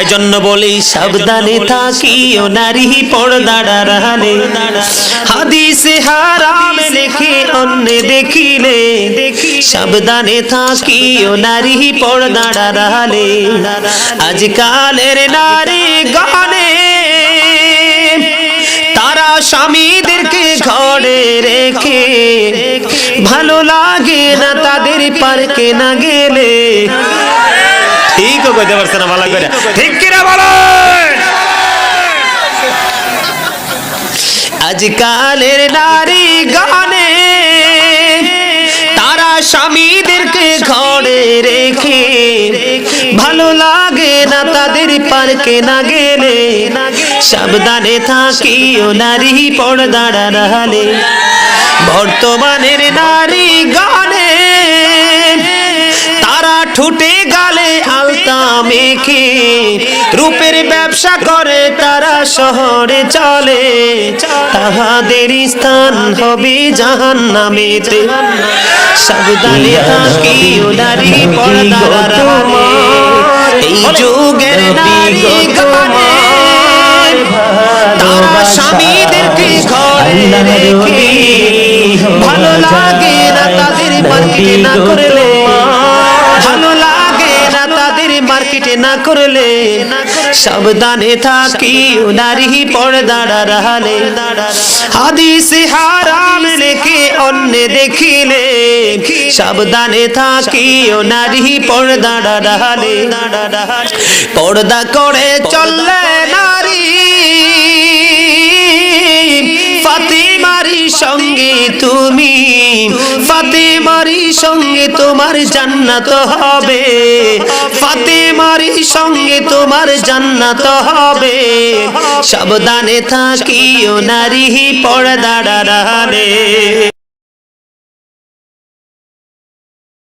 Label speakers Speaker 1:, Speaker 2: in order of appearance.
Speaker 1: এজন্য বলি সাবধানে থাকি ও নারী পর্দাড়ার হালে হাদিসে হারাম লেখে অন্য দেখিলে। সাবধানে থাকি ও নারী পর্দাড়ার হালে আজকালের নারী গানে তারা স্বামীদেরকে ঘরে রেখে। ভালো লাগে না তাদের পার্কে না গেলে। ঠিক কইতে পারছে না ভালো করে। ঠিক কিনা বলো আজকালের নারী গানে তারা স্বামীদেরকে ঘরে রেখে ভালো লাগে না তাদের পার্কে না গেলে। সাবধানে থাকি ও নারী পর্দাড়া রাহালে বর্তমানের নারী গানে ঠুটে গালে আলতা মেখে রূপের ব্যবসা করে তারা শহরে চলে। তাহাদের স্থান হবে জাহান নামেতে সাবধানে থাকি পর্দার এই যুগের নারী গানে তারা স্বামীদেরকে ঘরে রেখে। ভালো লাগে না তাদের না করলে না করলে সাবধানে থাকি নারী পর্দাড়া রাহালে হাদিসে হারাম লেখে অন্য দেখিলে, সাবধানে থাকি নারী পর্দাড়া রাহালে পর্দা করে চললে নারী, ফাতেমারি সঙ্গে তুমি, ফাতেমারি সঙ্গে তোমার জান্নাত হবে। ফাতেমারি সঙ্গে তোমার জান্নাত হবে। সাবধানে থাকিও নারী পর্দাড়া রাহালে